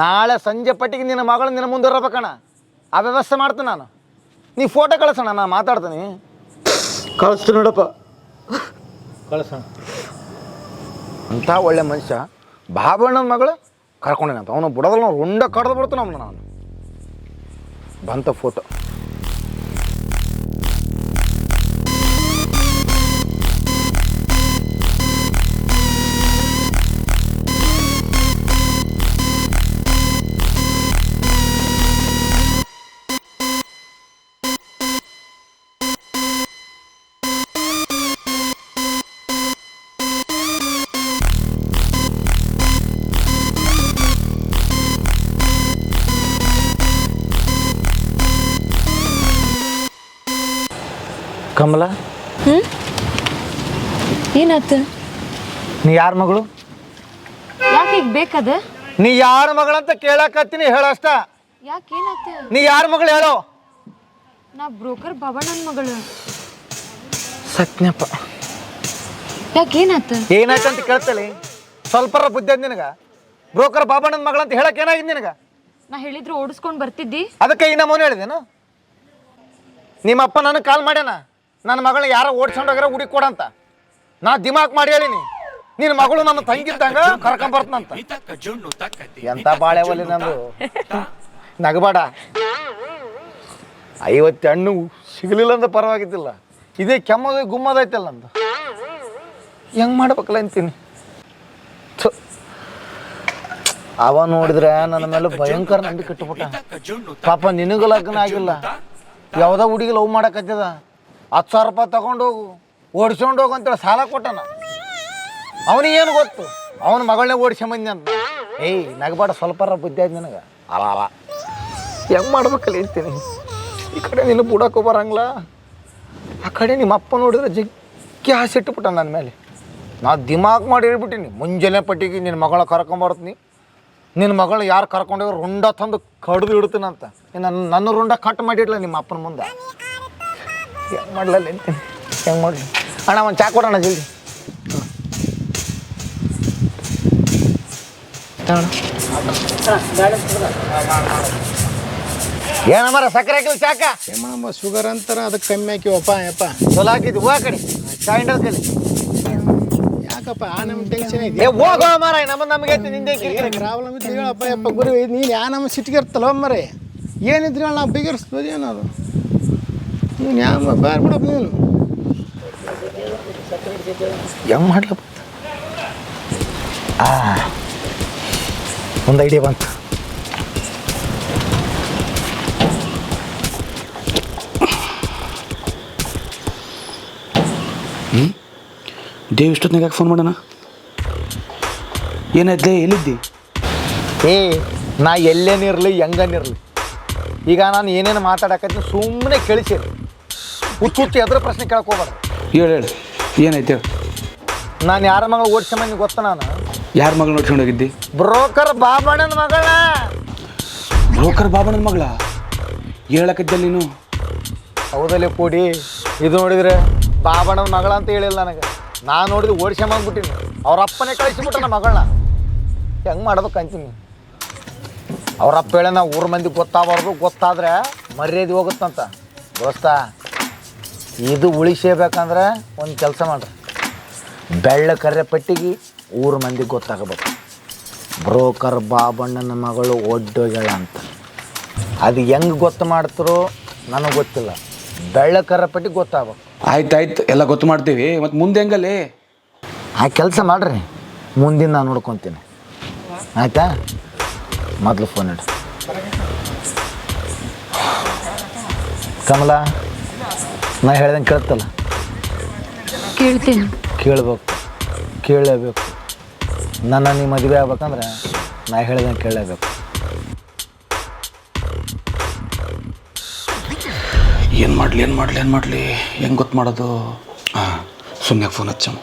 ನಾಳೆ ಸಂಜೆ ಪಟ್ಟಿಗೆ ನಿನ್ನ ಮಗಳು ನಿನ್ನ ಮುಂದೆ ಇರಬೇಕಣ್ಣ. ಆ ವ್ಯವಸ್ಥೆ ಮಾಡ್ತೀನಿ ನಾನು. ನೀ ಫೋಟೋ ಕಳಿಸೋಣ ನಾನು ಮಾತಾಡ್ತೀನಿ. ಕಳಿಸ್ತೀನಿ ನೋಡಪ್ಪ. ಕಳಿಸೋಣ ಅಂಥ ಒಳ್ಳೆ ಮನುಷ್ಯ ಬಾಬಣ್ಣನ ಮಗಳು ಕರ್ಕೊಂಡೇನಂತ. ಅವನು ಬಿಡೋದಲ್ಲ ಉಂಡ ರುಂಡ ಕಡ್ದು ಬಿಡ್ತಾನೆ ಅವನು ನಾನು. ಬಂತ ಫೋಟೋ ಕಮಲ? ಏನಾಯ್ತು ನೀ ಯಾರ ಮಗಳು? ಯಾಕೆ ಈಗ ಬೇಕದ? ನೀ ಯಾರ ಮಗಳಂತ ಕೇಳಕತ್ತೀನಿ ಹೇಳಷ್ಟ ಯಾಕೆ ನೀ ಯಾರ ಮಗಳು ಹೇಳೋ ನಾ ಬ್ರೋಕರ್ ಬಾಬಣ್ಣನ ಮಗಳು. ಸತ್ಯಪ್ಪ ಯಾಕೆ ಏನಾಯ್ತು ಅಂತ ಕೇಳ್ತಲಿ ಸ್ವಲ್ಪರ ಬುದ್ಧಿ ಅದ್ ನಿನಗ. ಬ್ರೋಕರ್ ಬಾಬಣ್ಣನ ಮಗಳಂತ ಹೇಳಕ್ ಏನಾಗಿದೆ ನಿನಗ? ನಾ ಹೇಳಿದ್ರು ಓಡಿಸ್ಕೊಂಡು ಬರ್ತಿದ್ದಿ. ಅದಕ್ಕೆ ಈ ನಮ್ಮವನು ಹೇಳಿದೇನು? ನಿಮ್ಮ ಅಪ್ಪ ನನಗೆ ಕಾಲ್ ಮಾಡ್ಯಾನ? ನನ್ನ ಮಗಳನ್ನ ಯಾರೋ ಓಡಿಸ್ಕೊಂಡೋಗ್ಯಾರ ಹುಡುಕಿ ಕೊಡಂತ. ನಾ ದಿಮಾಕ್ ಮಾಡಿ ಹೇಳಿನಿ. ನಿನ್ನ ಮಗಳು ನನ್ನ ತಂಗಿದ್ದಂಗ ಕರ್ಕೊಂಬರ್ತನಂತ ಎಂತ ಬಾಳೆ ಒಲಿ ನಂದು? ನಗಬೇಡ. ಐವತ್ತು ಹಣ್ಣು ಸಿಗಲಿಲ್ಲ ಅಂದ್ರೆ ಪರವಾಗಿದ್ದಿಲ್ಲ. ಇದೇ ಕೆಮ್ಮದ ಗುಮ್ಮದೈತಲ್ಲ ನಂದು. ಹೆಂಗ್ ಮಾಡ್ಬೇಕಲ್ಲ ಅಂತೀನಿ. ಅವ ನೋಡಿದ್ರೆ ನನ್ನ ಮೇಲೆ ಭಯಂಕರ ನಂಬಿ ಕಟ್ಟಿಬಿಟ್ಟ ಪಾಪ ನಿನಗೂ ಲಗ್ನ ಆಗಿಲ್ಲ. ಯಾವ್ದ ಹುಡುಗಿ ಲವ್ ಮಾಡಕತ್ತದ. ಹತ್ತು ಸಾವಿರ ರೂಪಾಯಿ ತಗೊಂಡು ಹೋಗು ಓಡಿಸ್ಕೊಂಡು ಹೋಗು ಅಂತೇಳಿ ಸಾಲ ಕೊಟ್ಟನ. ಏನು ಗೊತ್ತು? ಅವನ ಮಗಳನ್ನೇ ಓಡಿಸ್ಕೊಂಬಂದಿ ಅಂತ. ಏಯ್, ನಗಬಾಡ ಸ್ವಲ್ಪ ಬುದ್ಧಿ ಆಯ್ತು ನಿನಗೆ. ಅಲ ಅಲ. ಹೆಂಗೆ ಮಾಡ್ಬೇಕಲ್ಲ ಹೇಳ್ತೀನಿ ಈ ಕಡೆ ನೀನು ಬುಡಕ್ಕೆ ಬರಂಗಿಲ್ಲ ಆ ಕಡೆ ನಿಮ್ಮ ಅಪ್ಪ ನೋಡಿದ್ರೆ ಜಗ್ಗಿ ಹಾಸಿ ಇಟ್ಟುಬಿಟ್ಟ ನನ್ನ ಮೇಲೆ. ನಾ ದಿಮಾಕ್ ಮಾಡಿ ಹೇಳ್ಬಿಟ್ಟಿನಿ, ಮುಂಜಾನೆ ಪಟ್ಟಿಗೆ ನಿನ್ನ ಮಗಳ ಕರ್ಕೊಂಬರ್ತೀನಿ ನಿನ್ನ ಮಗಳು ಯಾರು ಕರ್ಕೊಂಡೋಗಿ ರುಂಡ ತಂದು ಕಡ್ದು ಇಡ್ತೀನಂತ. ನನ್ನ ನನ್ನ ರುಂಡ ಕಟ್ ಮಾಡಿಡ್ಲ ನಿಮ್ಮ ಅಪ್ಪನ ಮುಂದೆ? ಹೆಂಗೆ ಮಾಡ್ಲಲ್ಲ ಹೆಂಗೆ ಮಾಡಲಿ? ಅಣ್ಣ ಒಂದು ಚಾ ಕೊಡೋಣ ಜಲ್ದಿ. ಏನಮ್ಮರ ಸಕ್ಕರೆ ಹಾಕಿಲ್ಲ ಚಾಕ? ಏನಮ್ಮ ಶುಗರ್ ಅಂತಾರ ಅದಕ್ಕೆ ಕಮ್ಮಿ ಹಾಕಿವಪ್ಪ ಯಪ್ಪ. ಚಲೋ ಹಾಕಿದ್ದು ಹೂವ ಕಡೆ. ಚಾ ಕಲಿ ಯಾಕಪ್ಪ ಆ ನಮ್ಮ ಟೆನ್ಷನ್ ಐತಿ? ಏ ಹೋಗೋ ಮಾರ ನಮ್ಮ ನಮಗೆ ಐತಿ ನಿಂದೆ ಕಿರಿಕಿರಿ ಪ್ರಾಬ್ಲಮ್ ಇತ್ತು ಹೇಳಪ್ಪ ಯಪ್ಪ ಗುರು ನೀನು ಯಾ ನಮ್ಮ ಸಿಟ್ಟಿಗೆ ಇರ್ತಲ್ಲ ಮರೆ ಏನಿದ್ರು ನಾವು ಬಿಗರ್ಸ್ಬೋದು ಏನದು? ನೀನು ಯಾವ ಬಾರ್ ಬಿಡಪ್ಪ ನೀನು. ಮಾಡ್ಲಪ್ಪ? ಆ ಒಂದು ಐಡಿಯಾ ಬಂತು. ದೇವ್ ಇಷ್ಟೊತ್ತಿನಾಗ ಯಾಕೆ ಫೋನ್ ಮಾಡೋಣ? ಏನಾಯ್ತು ಎಲ್ಲಿದ್ದಿ? ಏ ನಾ ಎಲ್ಲೇನಿರಲಿ ಹೆಂಗನಿರಲಿ ಈಗ ನಾನು ಏನೇನು ಮಾತಾಡಕತ್ತೀನಿ ಸುಮ್ಮನೆ ಕೇಳಿಸಿರಿ. ಹುಚ್ಚು ಹುಚ್ಚು ಎದ್ರ ಪ್ರಶ್ನೆ ಕೇಳ್ಕೊಬಾರ್ದು ಹೇಳು ಹೇಳು. ಏನಾಯ್ತು ಹೇಳಿ? ನಾನು ಯಾರ ಮಗಳು ಓಡಿಸ್ಕೊಂಬಂದು ಗೊತ್ತ ನಾನು? ಯಾರ ಮಗಳು ನೋಡ್ಕೊಂಡು ಹೋಗಿದ್ದಿ? ಬ್ರೋಕರ್ ಬಾಬಣ್ಣನ ಮಗಳ. ಬ್ರೋಕರ್ ಬಾಬಣ್ಣನ ಮಗಳ? ಹೇಳಕ್ಕಿದ್ದೆ ನೀನು. ಹೌದಲ್ಲೇ ಕೂಡಿ ಇದು ನೋಡಿದ್ರೆ ಬಾಬಣ್ಣನ ಮಗಳ ಅಂತ ಹೇಳಿಲ್ಲ ನನಗೆ. ನಾನು ನೋಡಿದ್ರೆ ಓಡಿಸ್ಕೊಂಬಂದ್ಬಿಟ್ಟಿನಿ ಅವ್ರ ಅಪ್ಪನೇ ಕಳಿಸಿಬಿಟ್ಟ ನಮ್ಮ ಮಗಳನ್ನ. ಹೆಂಗೆ ಮಾಡ್ಬೇಕು ಅಂತೀನಿ ಅವ್ರ ಅಪ್ಪ ಹೇಳ ನಾವು ಊರ ಮಂದಿ ಗೊತ್ತಾಗಬಾರ್ದು. ಗೊತ್ತಾದ್ರೆ ಮರ್ಯಾದೆ ಹೋಗುತ್ತಂತ. ದೋಸ್ತ ಇದು ಉಳಿಸಬೇಕಂದ್ರೆ ಒಂದು ಕೆಲಸ ಮಾಡ್ರಿ. ಬೆಳ್ಳ ಕರೆ ಪಟ್ಟಿಗೆ ಊರ ಮಂದಿಗೆ ಗೊತ್ತಾಗಬೇಕು. ಬ್ರೋಕರ್ ಬಾಬಣ್ಣನ ಮಗಳು ಒಡ್ಡೋಗ್ಯಾಳ ಅಂತ. ಅದು ಹೆಂಗೆ ಗೊತ್ತು ಮಾಡ್ತಾರೋ ನನಗೆ ಗೊತ್ತಿಲ್ಲ. ಬೆಳ್ಳ ಕರೆ ಪಟ್ಟಿಗೆ ಗೊತ್ತಾಗಬೇಕು. ಆಯ್ತು ಆಯ್ತು. ಎಲ್ಲ ಗೊತ್ತು ಮಾಡ್ತೀವಿ. ಮತ್ತು ಮುಂದೆ ಹೆಂಗಲ್ಲಿ? ಆ ಕೆಲಸ ಮಾಡ್ರಿ. ಮುಂದಿನ ನಾನು ನೋಡ್ಕೊತೀನಿ. ಆಯ್ತಾ? ಮೊದಲು ಫೋನ್ ಇಡ್ರಿ ಕಮಲ? ನಾ ಹೇಳ್ದಂಗೆ ಕೇಳ್ತಲ್ಲ. ಕೇಳ್ತೀನಿ. ಕೇಳ್ಬೇಕು. ಕೇಳಲೇಬೇಕು. ನನ್ನ ನೀ ಮದುವೆ ಆಗ್ಬೇಕಂದ್ರೆ ನಾ ಹೇಳ್ದಂಗೆ ಕೇಳಲೇಬೇಕು. ಏನು ಮಾಡಲಿ ಏನು ಮಾಡಲಿ ಏನು ಮಾಡಲಿ? ಹೆಂಗೆ ಗೊತ್ತು ಮಾಡೋದು? ಹಾಂ ಸುಮ್ಮನೆ ಫೋನ್ ಹಚ್ಚಮ್ಮ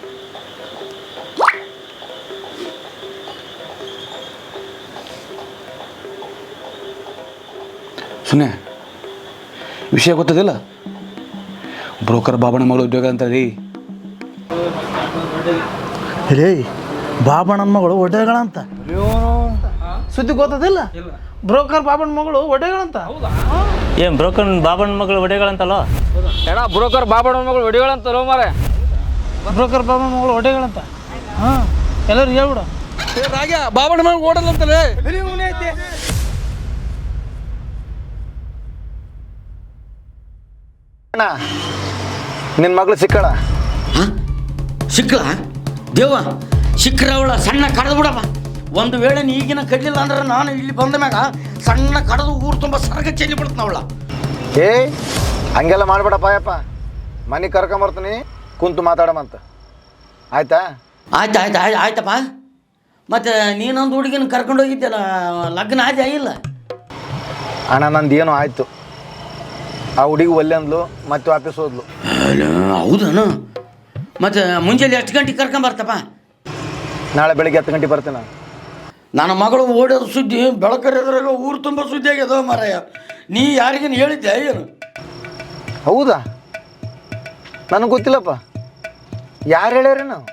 ಸುಮ್ಮನೆ ವಿಷಯ ಗೊತ್ತದಿಲ್ಲ? ಬ್ರೋಕರ್ ಬಾಬಣ್ಣ ಮಗಳು ಉದ್ಯೋಗ ಅಂತ ರೀ. ರೇ ಬಾಬಣ್ಣನ ಮಗಳು ಒಡೆಗಳಂತ. ಸುದ್ದಿ ಗೊತ್ತದಿಲ್ಲ? ಬ್ರೋಕರ್ ಬಾಬಣ್ಣ ಮಗಳು ಒಡೆಗಳಂತ. ಏನ್ ಬ್ರೋಕರ್ ಬಾಬಣ್ಣ ಮಗಳು ಒಡೆಗಳಂತಲ್ಲ ಎಡ ಬ್ರೋಕರ್ ಬಾಬಣ್ಣ ಮಗಳು ಒಡೆಗಳಂತ ಮಾರೆ ಬ್ರೋಕರ್ ಬಾಬಣ್ಣ ಮಗಳು ಒಡೆಗಳಂತ. ಹಾಂ ಎಲ್ಲರೂ ಹೇಳ್ಬಿಡು. ಬಾಬಣ್ಣ ಮಗಳು ಓಡಲ್ಲಂತಲೇ ಅಣ್ಣ ನಿನ್ನ ಮಗಳು ಸಿಕ್ಕಳ ಸಿಕ್ಕಳ ದೇವ ಸಿಕ್ಕರ ಅವಳ ಸಣ್ಣ ಕಡ್ದು ಬಿಡಪ್ಪ. ಒಂದು ವೇಳೆ ನೀ ಈಗಿನ ಕಡ್ಲಿಲ್ಲ ಅಂದ್ರೆ ನಾನು ಇಲ್ಲಿ ಬಂದ ಮ್ಯಾಗ ಸಣ್ಣ ಕಡದು ಊರು ತುಂಬ ಸರಗ ಚೆಲ್ಲಿ ಬಿಡ್ತಾನ ಅವಳ. ಏ ಹಂಗೆಲ್ಲ ಮಾಡ್ಬೇಡಪ್ಪ ಯಪ್ಪ ಮನೆಗೆ ಕರ್ಕೊಂಬರ್ತೀನಿ ಕುಂತು ಮಾತಾಡಮಂತ. ಆಯ್ತಾ? ಆಯ್ತು ಆಯ್ತು ಆಯ್ತು ಆಯ್ತಪ್ಪ. ಮತ್ತು ನೀನೊಂದು ಹುಡುಗಿನ ಕರ್ಕೊಂಡು ಹೋಗಿದ್ದೆಲ್ಲ ಲಗ್ನ ಆದ ಇಲ್ಲ? ಅಣ್ಣ ನಂದು ಏನೋ ಆಯ್ತು. ಆ ಹುಡುಗಿ ಒಲ್ಲೆ ಅಂದ್ಲು ಮತ್ತೆ ವಾಪಸ್ ಹೋದ್ಲು. ಹೌದನು ಮತ್ತು ಮುಂಜಾನೆ ಎಷ್ಟು ಗಂಟೆಗೆ ಕರ್ಕೊಂಬರ್ತಪ್ಪ ನಾಳೆ ಬೆಳಿಗ್ಗೆ ಹತ್ತು ಗಂಟೆ ಬರ್ತೀನಿ ನಾನು. ನನ್ನ ಮಗಳು ಓಡೋದು ಸುದ್ದಿ ಬೆಳಕರಿದ್ರಾಗ ಊರು ತುಂಬ ಸುದ್ದಿ ಆಗ್ಯದ ಮಾರಾಯ. ನೀ ಯಾರಿಗೇನು ಹೇಳಿದ್ದೆ ಏನು? ಹೌದಾ? ನನಗೆ ಗೊತ್ತಿಲ್ಲಪ್ಪ. ಯಾರು ಹೇಳ್ಯಾರೇನು ನಾವು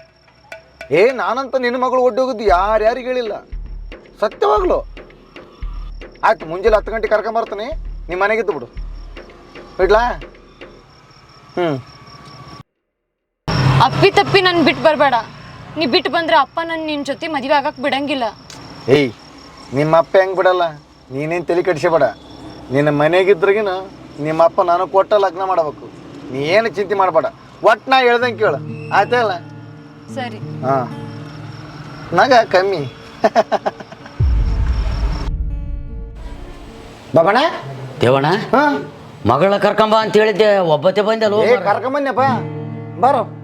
ಏ ನಾನಂತ ನಿನ್ನ ಮಗಳು ಒಡ್ಡೋಗಿದ್ದು ಯಾರು ಯಾರಿಗೆ ಹೇಳಿಲ್ಲ. ಸತ್ಯವಾಗ್ಲು. ಆಯ್ತು ಮುಂಜಾನೆ ಹತ್ತು ಗಂಟೆ ಕರ್ಕೊಂಬರ್ತೀನಿ ನಿಮ್ಮ ಮನೆಗಿದ್ದು ಬಿಡು. ಬಿಡ್ಲಾ ಹ್ಞೂ ಅಪ್ಪಿ ತಪ್ಪಿ ನನ್ ಬಿಟ್ಟು ಬರಬೇಡ. ನೀ ಬಿಟ್ಟು ಬಂದ್ರೆ ಅಪ್ಪ ನನ್ ನಿನ್ನ ಜೊತೆ ಮದುವೆ ಆಗಕ್ ಬಿಡಂಗಿಲ್ಲ. ಏಯ್ ನಿಮ್ಮ ಅಪ್ಪ ಹೆಂಗ್ ಬಿಡಲ್ಲ? ನೀನೇನ್ ತಲೆ ಕಡಿಸಬೇಡ. ನಿನ್ನ ಮನೆಗಿದ್ರಗಿನ ನಿಮ್ಮ ಅಪ್ಪ ನಾನು ಕೊಟ್ಟ ಲಗ್ನ ಮಾಡಬೇಕು. ನೀ ಏನು ಚಿಂತೆ ಮಾಡಬೇಡ. ಒಟ್ ನಾ ಹೇಳ್ದಂಗೆ ಕೇಳು. ಆಯ್ತಲ್ಲ ಸರಿ. ಹಾ. ನಗ ಕಮ್ಮಿ. ಬಾಬಣ್ಣ? ದೇವಣ್ಣ ಹಾಂ? ಮಗಳ ಕರ್ಕೊಂಬ ಅಂತ ಹೇಳಿದ್ದೆ. ಒಬ್ಬತ್ತೆ ಬಂದಲ್ಲ ಕರ್ಕೊಂಬನ್ಯಪ್ಪ. ಬಾರೋ.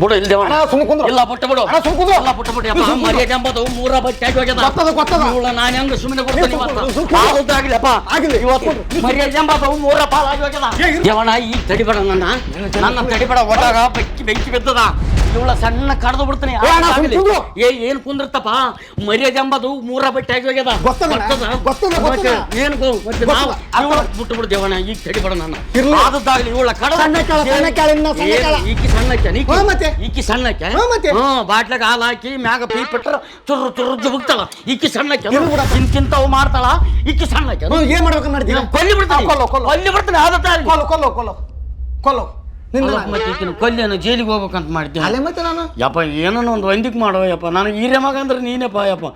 ಬಿಡು ಇಲ್ಲಿ ದೇವಣ್ಣ ಅಣ್ಣ, ಸುಮ್ನೆ ಕುಂದ್ರು. ಇಲ್ಲ ಬಿಡು. ಅಣ್ಣ, ಸುಮ್ನೆ ಕುಂದ್ರು. ಇಲ್ಲ ಬಿಡು ಮರ್ಯಾದೆ ಎಂಬುದು ಮೂರ ಬಟ್ಟೆ ಆಗಿ ಹೋಗ್ಯದ. ಗೊತ್ತದ, ಗೊತ್ತದ. ಇವ್ಳ ನಾನು ಹೆಂಗ ಸುಮ್ಮನೆ ಕೊಡ್ತೀನಿ ಇವತ್ತು? ಮರ್ಯಾದೆ ಎಂಬುದು ಮೂರ ಹೋಗ್ಯದ. ದೇವಣ್ಣ ಈಗ ತಡಿಬೇಡ ನನ್ನ. ನನ್ನ ತಡಿಬೇಡ ಒಟ್ಟಾಗ ಬೆಂಕಿ ಬೆಂಕಿ ಬಿದ್ದದ. ಇವಳ ಸಣ್ಣ ಕಡ್ದು ಬಿಡ್ತೀನಿ. ಏ ಏನ್ ಕುಂದಿರ್ತಪ್ಪ ಮರ್ಯಾದೆ ಎಂಬುದು ಮೂರ ಬಟ್ಟೆ ಆಗಿ ಹೋಗ್ಯದ. ಏನ್ ಬಿಟ್ಟು ಬಿಡು ದೇವಣ್ಣ ಈಗ ತಡಿಬೇಡ ನನ್ನ. ಆದದ್ದಾಗ್ಲಿ ಇವಳ ಕಡ ಸಣ್ಣ ಕಾಳ, ಸಣ್ಣ ಈ ಇನ್ನ ಸಣ್ಣ ಕಾಳ. ಮತ್ತೆ? ಈಕಿ ಸಣ್ಣಕ್ಕೆ? ಹಾ, ಮತ್ತೆ? ಹ್ಮ್ ಬಾಟ್ಲಾಗ ಹಾಲು ಹಾಕಿ ಮ್ಯಾಗ ಪೀ ಬಿಟ್ರ ಚುರ್ರು ಚುರ್ರು ಜುಗುಕ್ತಾಳ ಈಕಿ ಸಣ್ಣಕ್ಕೆ. ಇರು ಬಿಡಪ್ಪ. ಇಂತಿಂತವು ಮಾಡ್ತಾಳ ಈಕಿ ಸಣ್ಣಕ್ಕೆ. ಏನು ಮಾಡ್ಬೇಕು ಮಾಡ್ತೀನಿ ಕೊಲ್ಲಿ ಬಿಡ್ತಾನೆ. ಕೊಲ್ಲೋ ಕೊಲ್ಲೋ. ಕೊಲ್ಲಿ ಬಿಡ್ತಾನೆ ಅದ ತಾಳಿ ಕೊಲ್ಲೋ ಕೊಲ್ಲೋ ಕೊಲ್ಲೋ. ನಿನ್ನ ಅಲ್ಲ, ಮತ್ತೆ ಈಕಿನ ಕೊಲ್ಲಿಯನ್ನು ಜೈಲಿಗೆ ಹೋಗ್ಬೇಕಂತ ಮಾಡಿದ್ದೆ ಅಲ್ಲೇ ಮತ್ತೆ ನಾನು? ಯಪ್ಪ ಏನೋ ಒಂದು ವಂದಿಕ್ ಮಾಡೋ ಯಪ್ಪ. ನಾನು ಈರೆ ಮಗ ಅಂದ್ರೆ ನೀನೇಪ್ಪ ಯಪ್ಪ.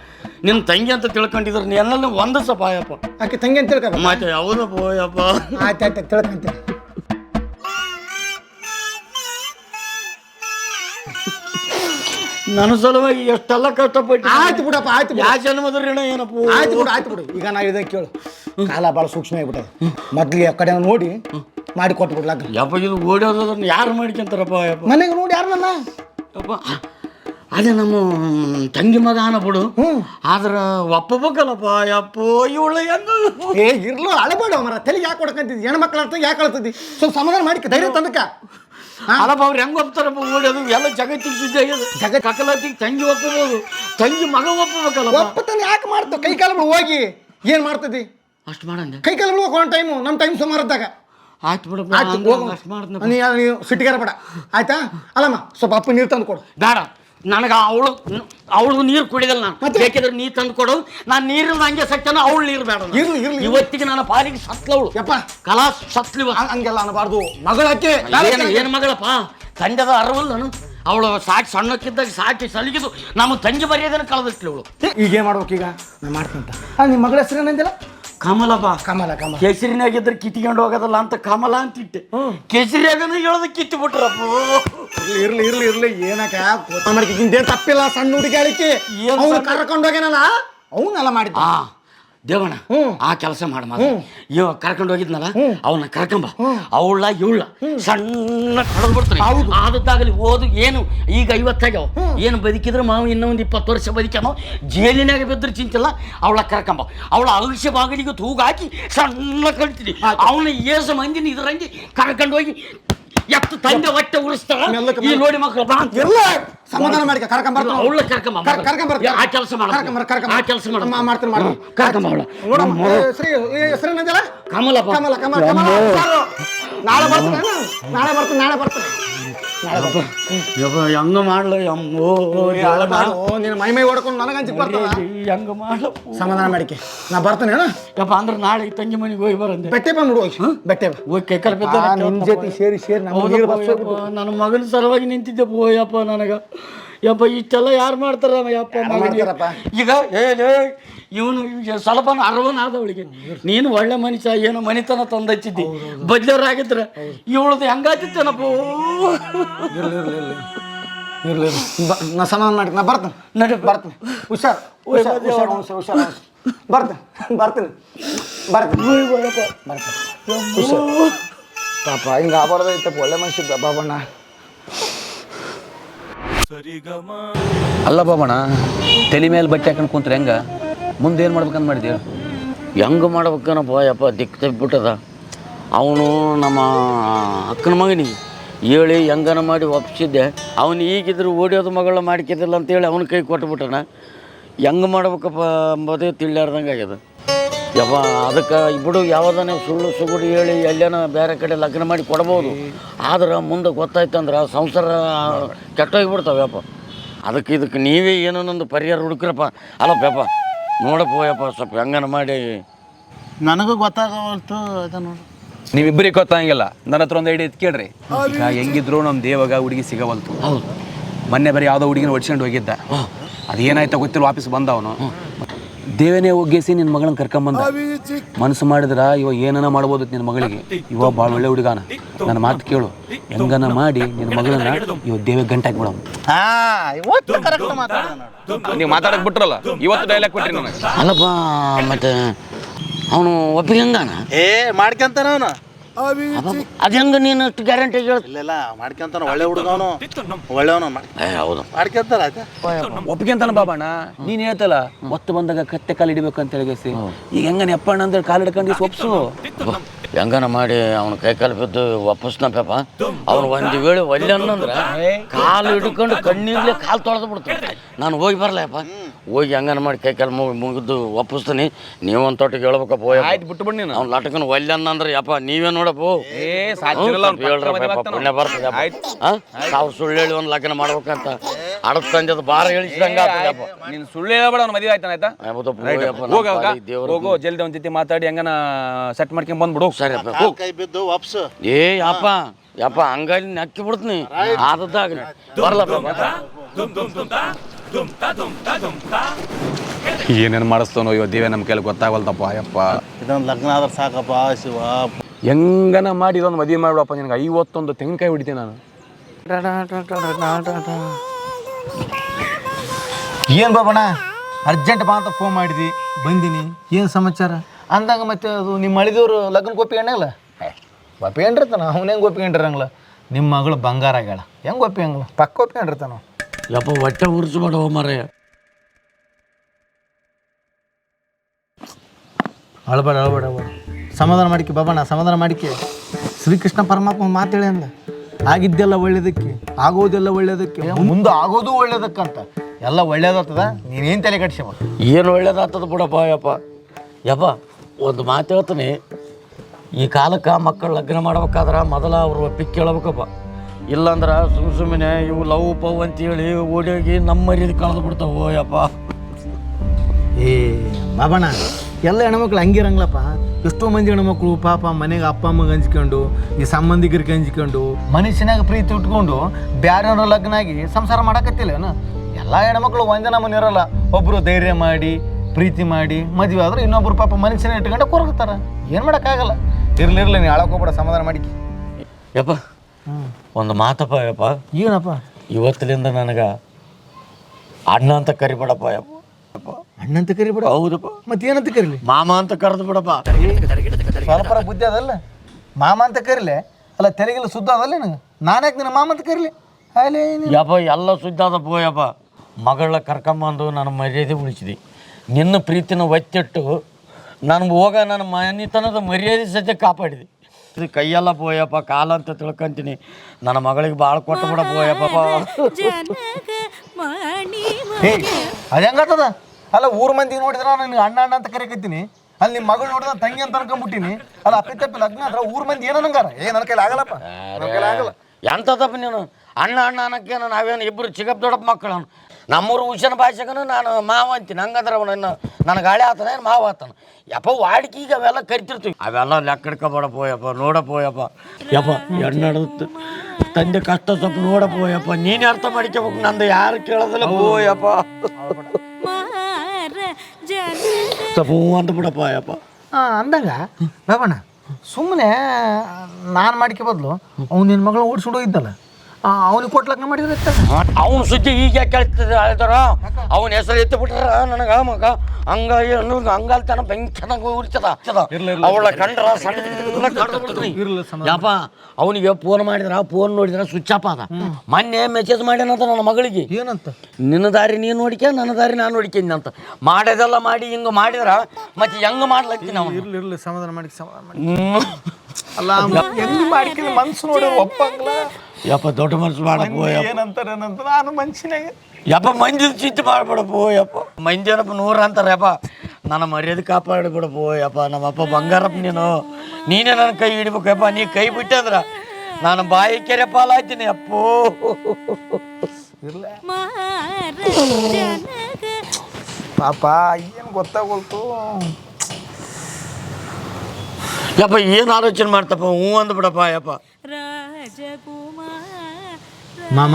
ನಿನ್ನ ತಂಗಿ ಅಂತ ತಿಳ್ಕೊಂಡಿದ್ರೆ ನೀ ಎಲ್ಲ ಒಂದಸಪ್ಪ ಯಪ್ಪ. ಆಕೆ ತಂಗಿ ಅಂತ ತಿಳ್ಕೊಬೇಕು ಮತ್ತೆ ಯಾವುದಪ್ಪ ಯಪ್ಪ? ಆಯ್ತು ಆಯ್ತು ತಿಳ್ಕೊಂತೀನಿ ನನ್ನ ಸಲುವಾಗಿ ಎಷ್ಟೆಲ್ಲ ಕಷ್ಟಪಟ್ಟು ಆಯ್ತು ಬಿಡಪ್ಪ ಆಯ್ತು ಬಿಡು. ಯಾ ಜನ್ಮದ ಋಣ ಏನಪ್ಪ? ಆಯ್ತು ಬಿಡು ಆಯ್ತು ಬಿಡು. ಈಗ ನಾ ಇದೆ ಕೇಳು. ಕಾಲ ಭಾಳ ಸೂಕ್ಷ್ಮ ಆಗ್ಬಿಟ್ಟದ. ಮೊದ್ಲು ಆ ಕಡೆ ನೋಡಿ ಮಾಡಿ ಕೊಟ್ಟು ಬಿಡ್ಲಾಕ ಯಪ್ಪ ಇದು ಓಡೋದನ್ನ ಯಾರು ಮಾಡ್ಕೊಂತಾರಪ್ಪ ಯಪ್ಪ? ಮನೆಗೆ ನೋಡಿ ಯಾರು ನನ್ನ? ಯಪ್ಪ ಅದೇ ನಮ್ಮ ತಂಗಿ ಮಗ ಅನ ಬಿಡು. ಆದ್ರೆ ಒಪ್ಪಬೇಕಲ್ಲಪ್ಪ ಯಪ್ಪ ಇವಳು ಎಂದು ಏ ಇರ್ಲು ಅಳಬೇಡ ಮರ. ತಲೆಗೆ ಯಾಕೆ ಕೊಡ್ಕಂತಿದ್ದಿ ಹೆಣ್ಮಕ್ಳ ಅರ್ಥ ಅಂತ ಯಾಕೆ ಅಳ್ತದಿ ಸ್ವಲ್ಪ ಸಮಾಧಾನ ಮಾಡಿ ಧೈರ್ಯ ತಂದಕ್ಕ ಅಲ್ಲಪ್ಪ ಅವ್ರು ಹೆಂಗ್ ಒಪ್ತಾರಪ್ಪ ಓಡೋದು ಎಲ್ಲ ಜಗತ್ತಿಗೆ ಸುದ್ದಿ ಆಗ್ಯದ. ಜಗತ್ ತಂಗಿ ಒಪ್ಪಬಹುದು ತಂಗಿ ಮಗ ಒಪ್ಪಬೇಕಲ್ಲ ಒಪ್ಪತನ ಯಾಕೆ ಮಾಡ್ತ? ಕೈ ಕಾಲುಗಳು ಹೋಗಿ ಏನು ಮಾಡ್ತದಿ ಅಷ್ಟು ಮಾಡಂಗ ಕೈ ಕಾಲುಗಳು ಹೋಗೋ ಟೈಮು ನಮ್ಮ ಟೈಮ್ ಆಯ್ತು ಬಿಡಪ್ಪ ಆಯ್ತು ಅಂದ್ರೆ ಹೋಗು. ಅಷ್ಟ್ ಮಾಡ್ದ್ನಪ್ಪ. ನೀ ನೀವು ಸಿಟ್ಟಿಗಾರ ಬೇಡ. ಆಯ್ತಾ? ಅಲ್ಲಮ್ಮ ಸ್ವಲ್ಪ ಅಪ್ಪ ನೀರು ತಂದು ಕೊಡು. ಬೇಡ. ನನಗೆ ಅವಳು ಅವಳು ನೀರು ಕುಡಿದಲ್ಲ ನಾನು? ಬೇಕಿದ್ರೆ ನೀರು ತಂದು ಕೊಡು. ನಾನು ನೀರಿಲ್ಲ ಹಂಗೆ ಸತ್ಯನ ಅವಳು ನೀರು ಬೇಡ ನಾನು. ಇರ್ಲಿ, ಇರ್ಲಿ. ಇವತ್ತಿಗೆ ನನ್ನ ಪಾಲಿಗೆ ಸತ್ಲವಳು ಯಪ್ಪ. ಕಲಾ ಸತ್ಲಿ ಇವತ್ತು. ಹಂಗೆಲ್ಲ ಅನ್ನಬಾರ್ದು ಮಗಳಕ್ಕೆ ಏನು ಏನು ಮಗಳಪ್ಪ? ತಂದೆದ ಅರವಲ್ಲ ನಾನು. ಅವಳು ಸಾಕಿ ಸಣ್ಣಕ್ಕಿದ್ದಾಗ ಸಾಕಿ ಸಲಿಗಿದು ನಮ್ಮ ತಂಗಿ ಬರೆಯೋದನ್ನ ಕಳೆದಿಟ್ಲು ಅವಳು ಈಗ ಏನು ಮಾಡ್ಬೇಕು ಈಗ? ನಾನು ಮಾಡ್ತೀನಿ ಆ ನಿಮ್ಮ ಮಗಳ ಹೆಸರು ಏನಂದಿಲ್ಲ ಕಮಲಪ್ಪ ಕಮಲ ಕಮಲ. ಕೇಸರಿನಾಗಿದ್ರೆ ಕಿತ್ಕೊಂಡು ಹೋಗೋದಲ್ಲ ಅಂತ ಕಮಲ ಅಂತಿಟ್ಟೆ. ಕೇಸರಿಯಾಗನ ಹೇಳೋದು ಕಿತ್ತು ಬಿಟ್ರಪ್ಪ ಇರ್ಲಿ ಇರ್ಲಿ ಇರ್ಲಿ ಏನಕ್ಕೆ? ತಪ್ಪಿಲ್ಲ ಸಣ್ಣ ಹುಡುಗಿ ಅವನು ಕರ್ಕೊಂಡು ಹೋಗ್ಯಾನಲ್ಲ ಅವನ್ನೆಲ್ಲ ಮಾಡಿದ್ದ. ದೇವಣ್ಣ. ಆ ಕೆಲಸ ಮಾಡ ಇವ ಕರ್ಕೊಂಡು ಹೋಗಿದ್ನಲ್ಲ ಅವನ್ನ ಕರ್ಕೊಂಬ. ಅವಳ ಇವಳ ಸಣ್ಣ ಕಡದ್ ಬಿಡ್ತಾನೆ ಆದದ್ದಾಗಲಿ ಓದು ಏನು ಈಗ ಐವತ್ತಾಗ್ಯಾವ. ಏನು ಬದುಕಿದ್ರೆ ಮಾವು ಇನ್ನೊಂದು ಇಪ್ಪತ್ತು ವರ್ಷ ಬದುಕ್ಯಾನೋ. ಜೇಲಿನಾಗ ಬಿದ್ದರೆ ಚಿಂತಿಲ್ಲ ಅವಳ ಕರ್ಕೊಂಬ. ಅವಳ ಅಲಕ್ಷ್ಯ ಬಾಗಿಲಿಗೆ ತೂಗಾಕಿ ಸಣ್ಣ ಕಳ್ತೀನಿ ಅವನ ಏಸು ಮಂದಿನ ಇದರಂಗೆ ಕರ್ಕೊಂಡು ಹೋಗಿ ಎತ್ತು ತಂದೆ ಹೊಟ್ಟೆ ಉಳಿಸ್ತಾಳ ಮೆಲ್ಲಕ್ಕೆ ಈ ನೋಡಿ ಮಕ್ಕಳು ಬಾ ಅಂತ ಇಲ್ಲ ಸಮಾಧಾನ ಮಾಡಿ ಕರ್ಕೊಂಬರ್ತಾನ ಅವಳ ಕರ್ಕೊಂಬ ಕರ್- ಕರ್ಕೊಂಬರ್ತೀನಿ. ಆ ಕೆಲಸ ಮಾಡ ಕರ್ಕೊಂಬರ್, ಕರ್ಕೊಂಬರ್. ಆ ಕೆಲಸ ಮಾಡ ಮಾ- ಮಾಡ್ತೀನಿ, ಮಾಡ್ತೀನಿ. ಕರ್ಕೊಂಬ ಅವಳ ನೋಡಮ್ಮ ಹೆಸರು ಹೆಸರೇನಂದಿಲ್ಲ ಕಮಲಪ್ಪ ಕಮಲ ಕಮಲ ಕಮಲ ಸಾರು. ನಾಳೆ ಬರ್ತೀನಿ ನಾಳೆ ಬರ್ತೀನಿ ನಾಳೆ ಬರ್ತೀನಿ. ಹೆಂಗ ಮಾಡ್ಲ ನಿನ್ನ ಮೈ ಮೈ ಹೊಡ್ಕೊಂಡು ನನಗೆ ಅಂಜಿಕ್ ಬರ್ತದ? ಹೆಂಗ ಮಾಡ್ಲ ಸಮಾಧಾನ ಮಾಡಿಕೆ. ನಾ ಬರ್ತೇನೆ ಅಣ್ಣ. ಯಪ್ಪ ಅಂದ್ರೆ ನಾಳೆ ಈ ತಂಗಿ ಮನೆಗೆ ಹೋಗಿ ಬರಂದೆ ಬೆಟ್ಟೆ ಬಾ ನೋಡು ಹೋಗಿ. ಬೆಟ್ಟೆ ಹೋಗಿ ಬಿದ್ದ ಜೊತೆ ಸೇರಿ ಸೇರಿ ನನ್ನ ಮಗನ ಸಲುವಾಗಿ ನಿಂತಿದ್ದೆ ಯಪ್ಪ ನನಗ. ಯಪ್ಪ ಇಷ್ಟೆಲ್ಲ ಯಾರು ಮಾಡ್ತಾರ ಯಪ್ಪ? ಈಗ ಏ ಇವನು ಸ್ವಲ್ಪ ಅರವನಾದ ಅವಳಿಗೆ. ನೀನು ಒಳ್ಳೆ ಮನುಷ್ಯ ಏನು ಮನಿತನ ತಂದಚ್ಚಿದ್ದಿ. ಬದ್ಲರಾಗಿದ್ರೆ ಇವಳದು ಹೆಂಗಾತಿತ್ತೇನಪ್ಪ? ಇರ್ಲಿ ನಾ ಸಮಾನ ಮಾಡಿ ನಾ ಬರ್ತೇನೆ. ನಡಿ ಬರ್ತೇನೆ. ಹುಷಾರ್ ಹುಷಾರ್ ಹುಷಾರ್ ಹುಷಾರ್ ಹುಷಾರ್. ಬರ್ತೇನೆ ಬರ್ತೀನಿ. ಬರ್ತೀನಿ. ಬರ್ತೀನಿ. ಪಾಪ ಹಿಂಗೆ ಆಬಾರ್ದೈತಪ್ಪ ಒಳ್ಳೆ ಮನುಷ್ಯ ಬಾಬಣ್ಣ. ಅಲ್ಲ ಬಾಬಣ್ಣ ತಲೆ ಮೇಲೆ ಬಟ್ಟೆ ಹಾಕೊಂಡು ಕುಂತ್ರೆ ಹೆಂಗ? ಮುಂದೆ ಏನು ಮಾಡ್ಬೇಕಂತ ಮಾಡಿದ್ಯಾ? ಹೆಂಗೆ ಮಾಡ್ಬೇಕನಪ್ಪ ಯಪ್ಪ ದಿಕ್ಕು ತಪ್ಪಿಬಿಟ್ಟದ ಅವನು ನಮ್ಮ ಅಕ್ಕನ ಮಗನಿಗೆ ಹೇಳಿ ಹೆಂಗನ ಮಾಡಿ ಒಪ್ಪಿಸಿದ್ದೆ ಅವನು ಈಗಿದ್ರು ಓಡಿಯೋದು ಮಗಳ ಮಾಡ್ಕಿದ್ದಿಲ್ಲ ಅಂತೇಳಿ ಅವನ ಕೈ ಕೊಟ್ಬಿಟ್ಟನ ಹೆಂಗೆ ಮಾಡ್ಬೇಕಪ್ಪ ಅಂಬೋದೇ ತಿಳಿಯಾರ್ದಂಗೆ ಆಗ್ಯದ. ಯಪ್ಪ, ಅದಕ್ಕೆ ಬಿಡು ಯಾವುದನ್ನ ಸುಳ್ಳು ಸುಗುಡು ಹೇಳಿ ಎಲ್ಲೇನ ಬೇರೆ ಕಡೆ ಲಗ್ನ ಮಾಡಿ ಕೊಡ್ಬೋದು. ಆದ್ರೆ ಮುಂದೆ ಗೊತ್ತಾಯ್ತಂದ್ರೆ ಸಂಸಾರ ಕೆಟ್ಟೋಗ್ಬಿಡ್ತಾವೆ ಯಪ್ಪ ಅದಕ್ಕೆ ಇದಕ್ಕೆ ನೀವೇ ಏನನ್ನೊಂದು ಪರಿಹಾರ ಹುಡುಕ್ರಪ್ಪ. ಅಲ್ಲಪ್ಪ, ಯಪ್ಪ ನೋಡಪ್ಪ ಸ್ವಲ್ಪ ಹೆಂಗನ ಮಾಡಿ. ನನಗೂ ಗೊತ್ತಾಗವಲ್ತು ಅದ ನೋಡಿ. ನೀವಿಬ್ಬರಿಗೆ ಗೊತ್ತಾಗಿಲ್ಲ ನನ್ನ ಹತ್ರ ಒಂದು ಐಡಿಯಾ ಎತ್ ಕೇಳ್ರಿ. ಈಗ ಹೆಂಗಿದ್ರು ನಮ್ಮ ದೇವಾಗ ಹುಡುಗಿ ಸಿಗವಲ್ತು. ಹೌದು. ಮೊನ್ನೆ ಬರೀ ಯಾವುದೋ ಹುಡುಗಿನ ಹೊಡ್ಸ್ಕೊಂಡು ಹೋಗಿದ್ದ. ಅದು ಏನಾಯ್ತೋ ಗೊತ್ತಿಲ್ಲ ವಾಪಸ್ ಬಂದ ಅವನು ದೇವನೇ ಒಗ್ಗೇಸಿ ನಿನ್ನ ಮಗಳನ್ನ ಕರ್ಕೊಂಬಂದ. ಮನಸ್ಸು ಮಾಡಿದ್ರ? ಇವ ಏನನ ಮಾಡ್ಬೋದು ನಿನ್ನ ಮಗಳಿಗೆ? ಇವ ಭಾಳ ಒಳ್ಳೆ ಹುಡುಗಾನ. ನನ್ನ ಮಾತು ಕೇಳು. ಹೆಂಗನ ಮಾಡಿ ನಿನ್ನ ಮಗಳನ್ನ ಇವ ದೇವ ಗಂಟೆ ಹಾಕ್ಬಿಡಮ್ ನೀವು ಮಾತಾಡಕ್ ಬಿಟ್ರಲ್ಲ? ಇವತ್ತು ಡೈಲಾಗ್ ಕೊಟ್ರಿ ನನಗೆ. ಅಲ್ಲಪ್ಪ ಮತ್ತೆ ಅವನು ಒಪ್ಪಿಗೆ ಹೆಂಗಾನ? ಏ ಮಾಡ್ಕೊಂತಾನ ಅವನು. ಅದು ಹೆಂಗೆ ನೀನು ಅಷ್ಟು ಗ್ಯಾರಂಟಿ ಹೇಳ ಇಲ್ಲ ಮಾಡ್ಕೊಂತಾನ ಒಳ್ಳೆ ಹುಡುಗವನು ಏ ಹೌದು. ಮಾಡ್ಕೊಂತಾರ ಆಯ್ತಾ ಅಂತಾನ ಬಾಬಣ್ಣ? ನೀನ್ ಹೇಳ್ತಲ್ಲ ಒತ್ತು ಬಂದಾಗ ಕತ್ತೆ ಕಾಲು ಹಿಡಿಬೇಕು ಅಂತ ಹೇಳಿಗೆಸಿ ಈಗ ಹೆಂಗ ನೆಪ್ಪಣ್ಣ ಅಂದ್ರೆ ಕಾಲು ಹಿಡ್ಕೊಂಡು ಒಪ್ಸು. ಹೆಂಗನ ಮಾಡಿ ಅವನ ಕೈ ಕಾಲು ಬಿದ್ದು ವಾಪಸ್ನಪ್ಪ ಅವನು ಒಂದು ವೇಳೆ ಒಳ್ಳೆ ಅನ್ನಂದ್ರೆ ಕಾಲು ಹಿಡ್ಕೊಂಡು ಕಣ್ಣೀರ್ಲೆ ಕಾಲು ತೊಳೆದು ಬಿಡ್ತಾನೆ ನಾನು ಹೋಗಿ ಬರಲಪ್ಪ. ಹೋಗಿ ಹೆಂಗನ ಮಾಡಿ ಕೈ ಕಾಲು ಮುಗಿ ಮುಗಿದು ಒಪ್ಪಿಸ್ತೀನಿ. ನೀವೊಂದು ತೊಟ್ಟಿಗೆ ಹೇಳ್ಬೇಕಪ್ಪ ಹೋಯ್ ಆಯ್ತು ಬಿಟ್ಟು ನೀನು. ಅವ್ನು ಲಟಕನ್ ಒಳ್ಳೆ ಅನ್ನಂದ್ರೆ ಯಪ್ಪ ನೀವೇ ನೋಡಪ್ಪ ಏ ಸಾಧ್ಯವಿಲ್ಲ ಅವ್ನ್ ಪಕ್ಕ ಮದುವೆ ಹೇಳ್ರಪ್ಪ ಆಗ್ತಾನ. ಪುಣ್ಯ ಬರ್ತದೆ ಆಯ್ತು. ತಾವು ಸುಳ್ಳು ಹೇಳಿ ಒಂದು ಲಗ್ನ ಮಾಡ್ಬೇಕಂತ ಅಡದ ತಂಜದ ಬಾರ ಇಳಿಸಿದಂಗ ಆಗ್ತದಪ್ಪ ನೀನ್ ಸುಳ್ಳು ಹೇಳ್ಬೇಡ ಅವ್ನ ಮದುವೆ ಆಯ್ತಾನ ಆಯ್ತಾ ಹೋಗ. ಪಾಲಿಗೆ ದೇವ್ರು ಹೋಗು ಜಲ್ದಿ ಅವ್ನ ಜೊತೆ ಮಾತಾಡಿ ಹೆಂಗನ ಸೆಟ್ ಮಾಡ್ಕೊಂಡ್ ಬಂದ್ಬಿಡು ಸರಿ ಅಪ್ಪ ಹೋಗ್. ಕೈ ಬಿದ್ದು ವಾಪಸ್ ಏ ಯಪ್ಪ ಯಪ್ಪ ಹಂಗಾಗಿ ನಕ್ಕಿ ಬಿಡ್ತೀನಿ ಆದದ್ದಾಗ ಬರ್ಲಪ್ಪ ಮಾತ್ರ. ಏನೇನ್ ಮಾಡಿಸ್ತಾನೋ ಇವ ದೇವ ನಮ್ಮ ಕೈಲಿ ಗೊತ್ತಾಗಲ್ತಪ್ಪ ಅಯ್ಯಪ್ಪ ಇದೊಂದು ಲಗ್ನ ಆದ್ರೆ ಸಾಕಪ್ಪ ಶಿವ ಹೆಂಗನ ಮಾಡಿ ಇದೊಂದು ಮದುವೆ ಮಾಡ್ಬಿಡಪ್ಪ ನಿನಗೆ? ಐವತ್ತೊಂದು ತೆಂಗಿನಕಾಯಿ ಹೊಡಿತೀನಿ ನಾನು. ಏನು ಬಾಬಣ್ಣ? ಅರ್ಜೆಂಟ್ ಬಾ ಅಂತ ಫೋನ್ ಮಾಡಿದ್ವಿ ಬಂದೀನಿ. ಏನು ಸಮಾಚಾರ? ಅಂದಂಗ ಮತ್ತೆ ಅದು ನಿಮ್ಮ ಮಳಿದವರು ಲಗ್ನ ಒಪ್ಪಿಕೊಂಡಲ್ಲ ಒಪ್ಪಿಕೊಂಡಿರ್ತಾನ ಅವ್ನು ಹೆಂಗೆ ಒಪ್ಪಿಕೊಂಡಿರಂಗಿಲ್ಲ ನಿಮ್ಮ ಮಗಳು ಬಂಗಾರ ಆಗ್ಯಾಳ. ಹೆಂಗೆ ಒಪ್ಪಿಕೊಂಗಿಲ್ಲ ಪಕ್ಕ ಒಪ್ಪಿಕೊಂಡಿರ್ತಾನ ಯಪ್ಪ ಹೊಟ್ಟೆ ಉರ್ಸ್ಬೇಡ ಮಾರೇ ಅಳಬೇಡ ಅಳಬೇಡ ಅಳಬೇಡ. ಸಮಾಧಾನ ಮಾಡಿಕೆ ಬಾಬಣ್ಣ ಸಮಾಧಾನ ಮಾಡಿಕೆ. ಶ್ರೀಕೃಷ್ಣ ಪರಮಾತ್ಮ ಮಾತೇಳಿ ಅಂದ. ಆಗಿದ್ದೆಲ್ಲ ಒಳ್ಳೇದಕ್ಕೆ ಆಗೋದೆಲ್ಲ ಒಳ್ಳೇದಕ್ಕೆ ಮುಂದೆ ಆಗೋದು ಒಳ್ಳೇದಕ್ಕಂತ. ಎಲ್ಲ ಒಳ್ಳೇದಾಗ್ತದ? ನೀನೇನು ತಲೆ ಕಟ್ಸಿ ಏನು ಒಳ್ಳೇದಾಗ್ತದ ಬಿಡಪ್ಪ ಯಪ್ಪ ಯಪ್ಪ ಒಂದು ಮಾತು ಹೇಳ್ತೀನಿ. ಈ ಕಾಲಕ್ಕೆ ಮಕ್ಕಳು ಲಗ್ನ ಮಾಡ್ಬೇಕಾದ್ರೆ ಮೊದಲ ಅವ್ರು ಒಪ್ಪಿಗೆ ಕೇಳ್ಬೇಕಪ್ಪ. ಇಲ್ಲಾಂದ್ರೆ ಸುಮ್ ಸುಮ್ಮನೆ ಇವು ಲವ್ ಪವ್ ಅಂತೇಳಿ ಹೋಗಿ ನಮ್ಮ ಮರ್ಯಾದೆ ಕಳೆದು ಬಿಡ್ತಾವ ಯಪ್ಪ ಏ ಬಾಬಣ್ಣ ಎಲ್ಲ ಹೆಣ್ಮಕ್ಳು ಹಂಗಿರಂಗ್ಲಪ್ಪ. ಎಷ್ಟೋ ಮಂದಿ ಹೆಣ್ಮಕ್ಳು ಪಾಪ ಮನೆಗೆ ಅಪ್ಪ ಅಮ್ಮಗೆ ಹಂಚ್ಕೊಂಡು ಈ ಸಂಬಂಧಿಕರಿಗೆ ಹಂಚ್ಕೊಂಡು ಮನುಷ್ಯನಾಗ ಪ್ರೀತಿ ಉಟ್ಕೊಂಡು ಬ್ಯಾರವ್ರ ಲಗ್ನ ಆಗಿ ಸಂಸಾರ ಮಾಡಕತ್ತಿಲ್ಲ ಎಲ್ಲ ಹೆಣ್ಮಕ್ಳು ಒಂದೇ ನಮ್ಮನೆ ಇರಲ್ಲ ಒಬ್ಬರು ಧೈರ್ಯ ಮಾಡಿ ಪ್ರೀತಿ ಮಾಡಿ ಮದುವೆ ಆದ್ರೆ ಇನ್ನೊಬ್ರು ಪಾಪ ಮನುಷ್ಯನ ಇಟ್ಕೊಂಡು ಕೊರಗ್ತಾರ ಏನು ಮಾಡೋಕ್ಕಾಗಲ್ಲ. ಇರ್ಲಿ ಇರ್ಲಿ ನೀ ಹೋಗ್ಬೇಡ ಸಮಾಧಾನ ಮಾಡಿ ಯಪ್ಪ ಒಂದು ಮಾತಪ್ಪ ಯಪ್ಪ. ಏನಪ್ಪ? ಇವತ್ತಿನಿಂದ ನನಗೆ ಅಣ್ಣ ಅಂತ ಕರಿಬೇಡಪ್ಪ ಯಪ್ಪ ಯಪ್ಪ. ಅಣ್ಣಂತ ಕರಿಬೇಡ ಹೌದಪ್ಪ. ಮತ್ತೆ ಏನಂತ ಕರಿಲಿ? ಮಾಮ ಅಂತ ಕರೆದು ಬಿಡಪ್ಪ. ಸ್ವಲ್ಪ ಬುದ್ಧಿ ಅದಲ್ಲ. ಮಾಮ ಅಂತ ಕರಿಲೆ? ಅಲ್ಲ ತೆರಿಗೆ ಸುದ್ದ ಅದಲ್ಲ ನಿನಗೆ? ನಾನ್ಯಾಕೆ ನಿನ್ನ ಮಾಮ ಅಂತ ಕರಿಲಿ? ಅಲ್ಲೇ ಯಪ್ಪ ಎಲ್ಲ ಸುದ್ದ ಅದಪ್ಪ ಯಪ್ಪ. ಮಗಳ ಕರ್ಕೊಂಬಂದು ನನ್ನ ಮರ್ಯಾದೆ ಉಳಿಸಿದೆ. ನಿನ್ನ ಪ್ರೀತಿನ ಒತ್ತಿಟ್ಟು ನಾನು ಹೋಗ ನನ್ನ ಮನೆತನದ ಮರ್ಯಾದೆ ಸದ್ಯ ಕಾಪಾಡಿದೆ. ಇದು ಕೈಯೆಲ್ಲ ಬೋಯಪ್ಪ ಕಾಲ ಅಂತ ತಿಳ್ಕೊಂತೀನಿ. ನನ್ನ ಮಗಳಿಗೆ ಭಾಳ ಕೊಟ್ಟು ಬಿಡ ಬೋಯಪ್ಪ ಹೇ ಅದು ಹೆಂಗಾಗ್ತದ ಅಲ್ಲ ಊರ್ ಮಂದಿ ನೋಡಿದ್ರೆ ನಿನ್ನ ಅಣ್ಣ ಅಣ್ಣ ಅಂತ ಕರಿಕತ್ತೀನಿ ಅಲ್ಲಿ ನಿಮ್ಮ ಮಗಳು ನೋಡಿದ ತಂಗಿ ಅಂತ ಅನ್ಕೊಂಡ್ಬಿಟ್ಟಿನಿ. ಅಲ್ಲ ಅಪ್ಪಿ ತಪ್ಪಿ ಲಗ್ನ ಅದ್ರ ಊರ್ ಮಂದಿ ಏನಂಗಾರ ಏ ನನ್ನ ಕೈಲಿ ಆಗಲ್ಲಪ್ಪ. ನನ್ನ ಕೈಲಿ ಆಗಲ್ಲ. ಎಂಥದಪ್ಪ ನೀನು? ಅಣ್ಣ ಅಣ್ಣ ಅನ್ನಕ್ಕೇನು ನಾವೇನು ಇಬ್ಬರು ಚಿಗಪ್ ದೊಡ್ಡಪ್ಪ ಮಕ್ಕಳು ಅವ್ನು ನಮ್ಮೂರು ಹುಷನ ಭಾಷೆಗೂ ನಾನು ಮಾವ ಅಂತೀನಿ. ಹಂಗಂದ್ರೆ ಅವನು ನನಗೆ ಗಾಳಿ ಆತನ ಏನು ಮಾವ ಆತನ? ಯಪ್ಪ ಈಗ ಅವೆಲ್ಲ ಕರಿತಿರ್ತೀವಿ. ಅವೆಲ್ಲ ಲೆಕ್ಕಡ್ಕೊಬೇಡಪ್ಪ ಯಪ್ಪ ನೋಡಪ್ಪ ಯಪ್ಪ. ಯಪ್ಪ ಎಣ್ಣಡುತ್ತೆ ತಂದೆ ಕಷ್ಟ ಸ್ವಲ್ಪ ನೋಡಪ್ಪ ಯಪ್ಪ. ನೀನೇ ಅರ್ಥ ಮಾಡ್ಕೋಬೇಕು ನಂದು ಯಾರು ಕೇಳೋದಿಲ್ಲ ಯಪ್ಪ. ಸ್ವಲ್ಪ ಹ್ಞೂ ಅಂತ ಬಿಡಪ್ಪ ಯಪ್ಪ ಆ, ಅಂದಾಗ ಬಾಬಣ್ಣ ಸುಮ್ಮನೆ ನಾನು ಮಾಡ್ಕೆ ಬದಲು ಅವ್ನು ನಿನ್ನ ಮಗಳು ಓಡಿಸ್ಕೊಂಡು ಹೋಗಿದ್ದಲ್ಲ. ಅವನಿಗೆ ಕೊಟ್ಟು ಲಗ್ನ ಮಾಡಿದ್ರೆ ಅವನ ಸುದ್ದಿ ಈಗ ಕೇಳ್ತದೆ ಆಯ್ತಾರ ಅವನ ಹೆಸರು ಎತ್ತು ಬಿಟ್ರ ನನಗ ಮಗ ಹಂಗ ಅನ್ನೋದು ಹಂಗಲ್ತನ ಬೆಂಕನಂಗ ಉರಿತದ ಅವಳ ಕಂಡ್ರ ಸಣ್ಣ. ಯಪ್ಪ ಅವನಿಗೆ ಫೋನ್ ಮಾಡಿದ್ರ ಫೋನ್ ನೋಡಿದ್ರ ಸ್ವಿಚ್ ಆಫ್ ಅದ ಮೊನ್ನೆ ಮೆಸೇಜ್ ಮಾಡ್ಯಾನಂತ ನನ್ನ ಮಗಳಿಗೆ. ಏನಂತ? ನಿನ್ನ ದಾರಿ ನೀನು ನೋಡಿಕೆ ನನ್ನ ದಾರಿ ನಾನು ನೋಡಿಕೆಂದ ಅಂತ. ಮಾಡೋದೆಲ್ಲ ಮಾಡಿ ಹಿಂಗ ಮಾಡಿದ್ರ ಮತ್ತೆ ಹೆಂಗ ಮಾಡ್ಲತ್ತೀನಿ ಅವನು? ಇರ್ಲಿ ಇರ್ಲಿ ಸಮಾಧಾನ ಮಾಡಿ ಸಮಾಧಾನ ಮಾಡಿ. ಅಲ್ಲ ಹೆಂಗ್ ಮಾಡ್ಕಿಲ್ಲ ಮನ್ಸು ನೋಡಿ ಒಪ್ಪಂಗಿಲ್ಲ ಯಪ್ಪ ದೊಡ್ಡ ಮನಸ್ಸು ಮಾಡಪ್ಪ ಯಪ್ಪ ಏನಂತಾರೆ ಏನಂತ ನಾನು ಮನ್ಸಿನಾಗೆ ಯಪ್ಪ ಮಂದಿ ಚಿಂತೆ ಮಾಡ್ಬಿಡಪ್ಪ ಯಪ್ಪ ಮಂದಿ ಏನಪ್ಪ ನೂರ ಅಂತಾರೆ ಯಪ್ಪ ನನ್ನ ಮರ್ಯಾದೆ ಕಾಪಾಡಿಬಿಡಪ್ಪ ಯಪ್ಪ ನಮ್ಮಪ್ಪ ಬಂಗಾರಪ್ಪ ನೀನು ನೀನೇ ನನ್ನ ಕೈ ಹಿಡಿಬೇಕು ಯಪ್ಪ ನೀ ಕೈ ಬಿಟ್ಟೆ ಅಂದ್ರ ನಾನು ಬಾಯಿ ಕೆರೆ ಪಾಲಾಯ್ತೀನಿ ಅಪ್ಪೋ ಪಾಪ ಏನು ಗೊತ್ತಾಗೋಲ್ತು ಯಪ್ಪ ಏನು ಆಲೋಚನೆ ಮಾಡ್ತಪ್ಪ? ಹ್ಞೂ ಅಂದ್ಬಿಡಪ್ಪ ಯಪ್ಪ. ಮಾಮ?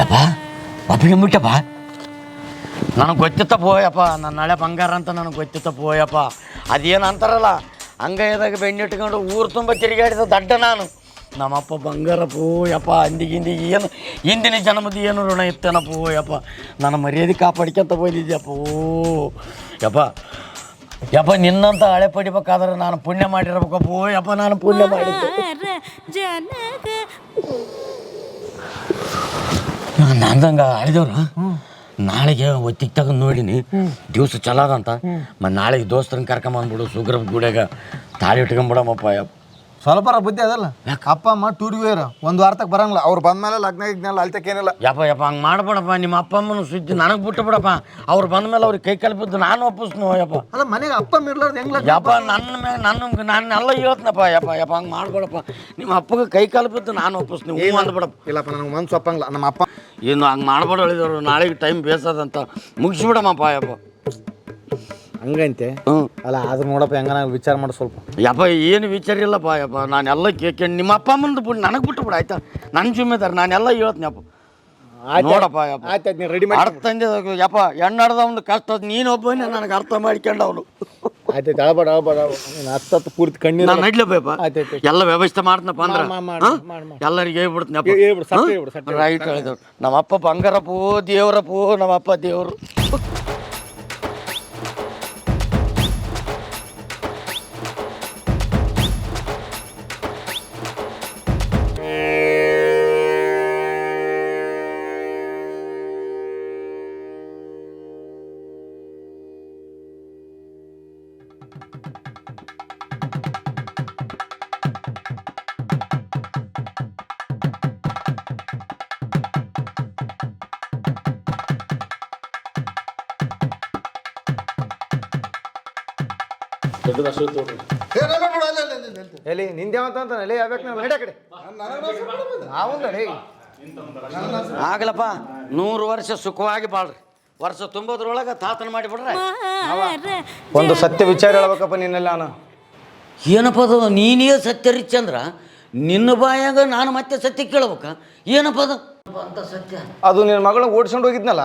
ಯಪ್ಪ ಒಪ್ಪಿಗೆ ಮುಟ್ಯಪ್ಪ ನನಗೆ ಗೊತ್ತಿತ್ತಪ್ಪ ಯಪ್ಪ. ನನ್ನ ನಾಳೆ ಬಂಗಾರ ಅಂತ ನನಗೆ ಗೊತ್ತಿತ್ತಪ್ಪ ಯಪ್ಪ. ಅದೇನು ಅಂತಾರಲ್ಲ ಅಂಗೈದಾಗ ಬೆಣ್ಣಿಟ್ಕೊಂಡು ಊರು ತುಂಬ ತಿರುಗಾಡಿದ ದಡ್ಡ ನಾನು. ನಮ್ಮಪ್ಪ ಬಂಗಾರ ಪೋಯಪ್ಪ ಅಂದಿಗಿಂದಿ ಏನು ಹಿಂದಿನ ಜನ್ಮದ ಏನು ಋಣ ಇತ್ತೇನಪ್ಪ ಯಪ್ಪ. ನನ್ನ ಮರ್ಯಾದೆ ಕಾಪಾಡ್ಕೊಂತ ಬಂದಿದ್ಯಪ್ಪ ಓ. ಯಪ್ಪ ಯಪ್ಪ ನಿನ್ನಂತ ಹಳೆ ಪಡಿಬೇಕಾದ್ರೆ ನಾನು ಪುಣ್ಯ ಮಾಡಿರ್ಬೇಕಪ್ಪ ಯಪ್ಪ ನಾನು ಪುಣ್ಯ ಮಾಡಿದ್ದೆ. ನಂದಂಗ ಅಳಿದವ್ರು ನಾಳೆಗೆ ಒತ್ತಿಗೆ ತಗೊಂಡು ನೋಡಿನಿ. ದಿವಸ ಚಲೋ ಅದಂತ ಮತ್ತು ನಾಳೆಗೆ ದೋಸ್ತರನ್ನ ಕರ್ಕೊಂಬಂದ್ಬಿಡು ಸುಗ್ರಬ್ ಗುಡಿಯಾಗ ತಾಳಿ ಇಟ್ಕೊಂಬಿಡಮಪ್ಪ ಯಪ್ಪ. ಸ್ವಲ್ಪರ ಬುದ್ಧಿ ಅದಲ್ಲ? ಅಪ್ಪ ಅಮ್ಮ ಟೂರ್ಗೆ ಹೋಗ್ಯಾರ ಒಂದು ವಾರತಕ್ ಬರಂಗಿಲ್ಲ. ಅವ್ರು ಬಂದ್ಮೇಲೆ ಲಗ್ನ ಗಿಗ್ನಲ್ಲ ಅಲ್ತಕ್ಕೇನಿಲ್ಲ ಯಪ್ಪ ಯಪ್ಪ ಹಂಗೆ ಮಾಡ್ಬೇಡಪ್ಪ. ನಿಮ್ಮ ಅಪ್ಪ ಅಮ್ಮನ ಸುದ್ದಿ ನನಗೆ ಬಿಟ್ಟು ಬಿಡಪ್ಪ ಅವ್ರು ಬಂದ್ಮೇಲೆ ಅವ್ರಿಗೆ ಕೈ ಕಲ್ಪಿದ್ದು ನಾನು ಒಪ್ಪಿಸ್ನು ಯಪ್ಪ. ಅಲ್ಲ ಮನೆಗೆ ಅಪ್ಪ ಮಿರ್ಲಾರ್ದು ಹೆಂಗ್ ಲಗ್ನ ಯಪ್ಪ ನನ್ನ ಮೇಲೆ ನನ್ನ ನಾನೆಲ್ಲ ಹೇಳ್ತನಪ್ಪ. ಯಪ್ಪ ಯಪ್ಪ ಹಂಗೆ ಮಾಡ್ಬೇಡಪ್ಪ. ನಿಮ್ಮ ಅಪ್ಪಗೆ ಕೈ ಕಲ್ಪಿದ್ದು ನಾನು ಒಪ್ಪಿಸ್ನು ಹ್ಞೂ ಅಂದ್ಬಿಡಪ್ಪ. ಇಲ್ಲಪ್ಪ ನನಗೆ ಮನ್ಸು ಒಪ್ಪಂಗಿಲ್ಲ. ನಮ್ಮ ಅಪ್ಪ ಏನು ಹಂಗೆ ಮಾಡ್ಬೇಡ ಹೇಳಿದವರು. ನಾಳೆಗೆ ಟೈಮ್ ಬೇಸದಂತ ಮುಗಿಸ್ಬಿಡಮ್ಮಪ್ಪ ಯಪ್ಪ. ಹಂಗಂತೆ. ಹ್ಞೂ. ಅಲ್ಲ ಆದ್ರೂ ನೋಡಪ್ಪ ಹೆಂಗ ವಿಚಾರ ಮಾಡಿ ಸ್ವಲ್ಪ. ಯಪ್ಪ ಏನು ವಿಚಾರ ಇಲ್ಲಪ್ಪ ಯಪ್ಪ ನಾನೆಲ್ಲ ಕೇಳ್ಕೊಂಡು ನಿಮ್ಮ ಅಪ್ಪ ಅಮ್ಮಂದು ಬಿಡು ನನಗೆ ಬಿಟ್ಟು ಬಿಡು ಆಯ್ತಾ? ನನ್ನ ಜಿಮ್ಮೆದಾರ ನಾನೆಲ್ಲ ಹೇಳ್ತೀನಪ್ಪ ನೋಡಪ್ಪ ಯಪ್ಪ. ಆಯ್ತು ನೀನು ರೆಡಿ ಅರ್ಥ ತಂದೆ ಯಪ್ಪ ಹೆಣ್ಣಾಡ್ದ ಒಂದು ಕಷ್ಟ ನೀನೊಬ್ಬನೇ ನೀನು ಒಬ್ಬನೇ ನನಗೆ ಅರ್ಥ ಮಾಡ್ಕೊಂಡು ಅವನು. ಆಯ್ತು ಅಳಬೇಡ ಅಳಬೇಡ ನೀನು ಹತ್ತತ್ತು ಪೂರ್ತಿ ಕಣ್ಣೀರು ನಾನು ನಡ್ಲಪ್ಪ ಆಯ್ತ್ ಆಯ್ತ್ ಎಲ್ಲ ವ್ಯವಸ್ಥೆ ಮಾಡ್ತನಪ್ಪ ಅಂದ್ರೆ. ಮಾಡ್- ಮಾಡ್- ಹಾ? ಮಾಡ್- ಮಾಡ್. ಎಲ್ಲರಿಗೆ ಹೇಳ್ಬಿಡ್ತೀನಪ್ಪ ಹೇಳ್- ಹೇಳ್ಬಿಡು, ಸತ್ಯ ಹೇಳ್ಬಿಡು, ಸತ್ಯ ರೈಟ್ ಹೇಳಿದ್ರು. ನಮ್ಮಪ್ಪ ಬಂಗಾರಪ್ಪು ದೇವ್ರಪ್ಪು ನಮ್ಮಪ್ಪ ದೇವ್ರು. ಎಲ್ಲಿ ನಿಂದೆ ಅಂತ ಎಲ್ಲಿ ನಾವು ನಡೆ ಕಡೆ. ಆಗಲಪ್ಪ ನೂರು ವರ್ಷ ಸುಖವಾಗಿ ಬಾಳ್ರಿ. ವರ್ಷ ತುಂಬೋದ್ರೊಳಗೆ ತಾತನ ಮಾಡಿಬಿಡ್ರೆ ಒಂದು ಸತ್ಯ ವಿಚಾರ ಹೇಳ್ಬೇಕಪ್ಪ ನಿನ್ನೆಲ್ಲ ನಾನು. ಏನಪ್ಪ ಅದು? ನೀನೇ ಸತ್ಯ ರಿಚ್ ಅಂದ್ರ ನಿನ್ನ ಬಾಯಾಗ ನಾನು ಮತ್ತೆ ಸತ್ಯ ಕೇಳ್ಬೇಕ? ಏನಪ್ಪ ಅದು? ಅಂತ ಸತ್ಯ. ಅದು ನಿನ್ನ ಮಗಳ ಓಡಿಸ್ಕೊಂಡು ಹೋಗಿದ್ನಲ್ಲ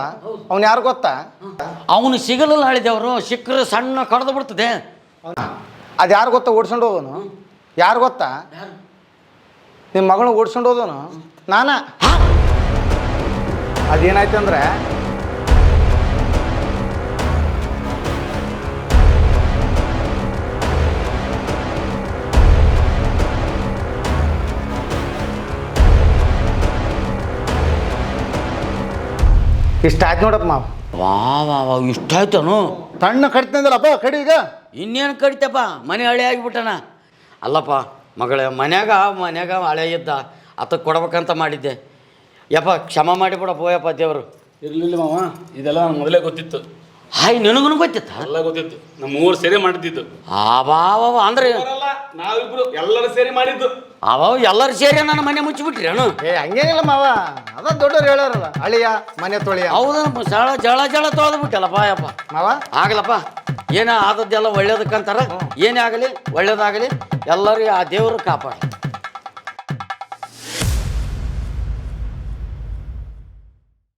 ಅವ್ನು ಯಾರು ಗೊತ್ತಾ? ಅವನು ಸಿಗಲಿಲ್ಲ ಹೇಳಿದೆವರು ಸಿಕ್ಕರೆ ಸಣ್ಣ ಕಡ್ದು ಬಿಡ್ತದೆ. ಅದು ಯಾರು ಗೊತ್ತಾ ಓಡಿಸ್ಕೊಂಡು ಹೋಗೋನು? ಯಾರು ಗೊತ್ತಾ? ನಿಮ್ಮ ಮಗಳನ್ನ ಓಡಿಸ್ಕೊಂಡು ಹೋದನು? ನಾನ? ಅದೇನಾಯ್ತು ಇಷ್ಟ ಆಯ್ತು ನೋಡಪ್ಪ ಮಾವ. ವಾ ವಾ ವಾ ಇಷ್ಟಾಯ್ತನು ತಣ್ಣ ಕಡಿತಂದಲ್ಲಪ್ಪ ಕಡಿ ಈಗ. ಇನ್ನೇನು ಕಡಿತಪ್ಪ? ಮನೆ ಹಳೆ ಆಗಿಬಿಟ್ಟಣ ಅಲ್ಲಪ್ಪ ಮಗಳೇ ಮನ್ಯಾಗ ಮನ್ಯಾಗ ಹಳೆ ಇದ್ದ. ಆತಕ್ಕೆ ಕೊಡ್ಬೇಕಂತ ಮಾಡಿದ್ದೆ. ಯಪ್ಪ ಕ್ಷಮ ಮಾಡಿಬಿಡಪ್ಪ ಯಪ್ಪ ದೇವರು. ಇರಲಿಲ್ಲ ಮಾವ ಇದೆಲ್ಲ ನನಗೆ ಮೊದಲೇ ಗೊತ್ತಿತ್ತು. ಹಾಯ್ ನಿನಗೂ ಗೊತ್ತಿತ್ತ? ಎಲ್ಲ ಗೊತ್ತಿತ್ತು. ನಮ್ಮ ಮೂರು ಸೇರಿ ಮಾಡಿದ್ದು. ಅವಾವ ಅಂದ್ರೆ ನಾವಿಬ್ರು ಎಲ್ಲರೂ ಸೇರಿ ಮಾಡಿದ್ದು. ಅವ ಎಲ್ಲರೂ ಸೇರಿ ನನ್ನ ಮನೆ ಮುಚ್ಚಿಬಿಟ್ರಿ ಅಣ್ಣ. ಏ ಹಂಗೇನಿಲ್ಲ ಮಾವ. ಅದ ದೊಡ್ಡವ್ರು ಹೇಳೋರಲ್ಲ ಅಳಿಯ ಮನೆ ತೊಳಿಯ. ಹೌದು ಜಳ ಜಳ ಜಳ ತೊಳೆದು ಬಿಟ್ಟಲ್ಲಪ್ಪ ಯಪ್ಪ ಮಾವ? ಆಗಲಪ್ಪ. ಏನ ಆದದ್ದೆಲ್ಲ ಒಳ್ಳೇದಕ್ಕಂತಾರ? ಏನೇ ಆಗಲಿ ಒಳ್ಳೇದಾಗಲಿ ಎಲ್ಲರೂ ಆ ದೇವರು ಕಾಪಾಡ